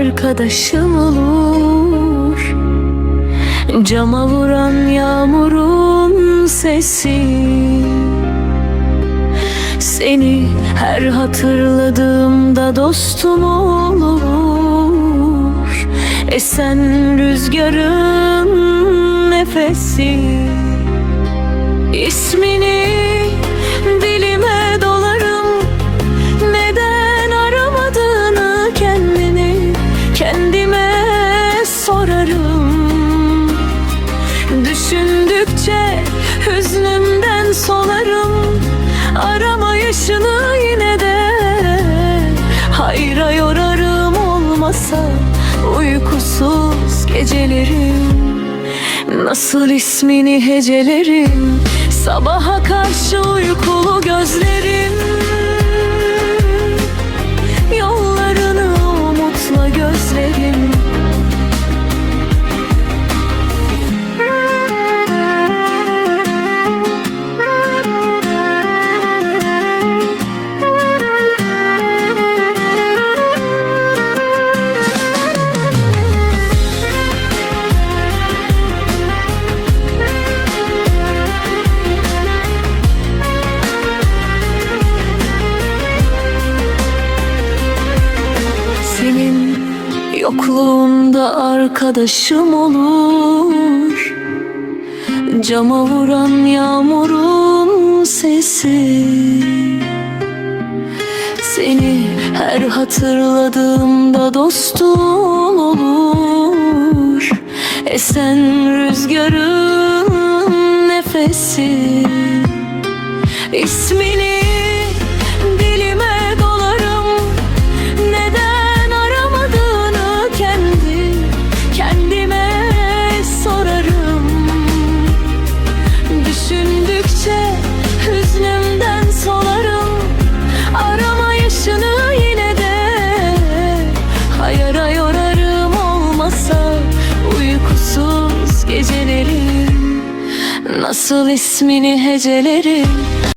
arkadaşım olur. Cama vuran yağmurun sesi. Seni her hatırladığımda dostum olur. Esen rüzgarın nefesi. İsmini solarım. Aramayışını yine de. Hayra yorarım olmasa Uykusuz gecelerim. Nasıl ismini hecelerim. Sabaha karşı uykulu gözlerim yokluğunda arkadaşım olur. Cama vuran yağmurun sesi. Seni her hatırladığımda dostum olur. Esen rüzgarın nefesi. İsmini Nasıl ismini hecelerim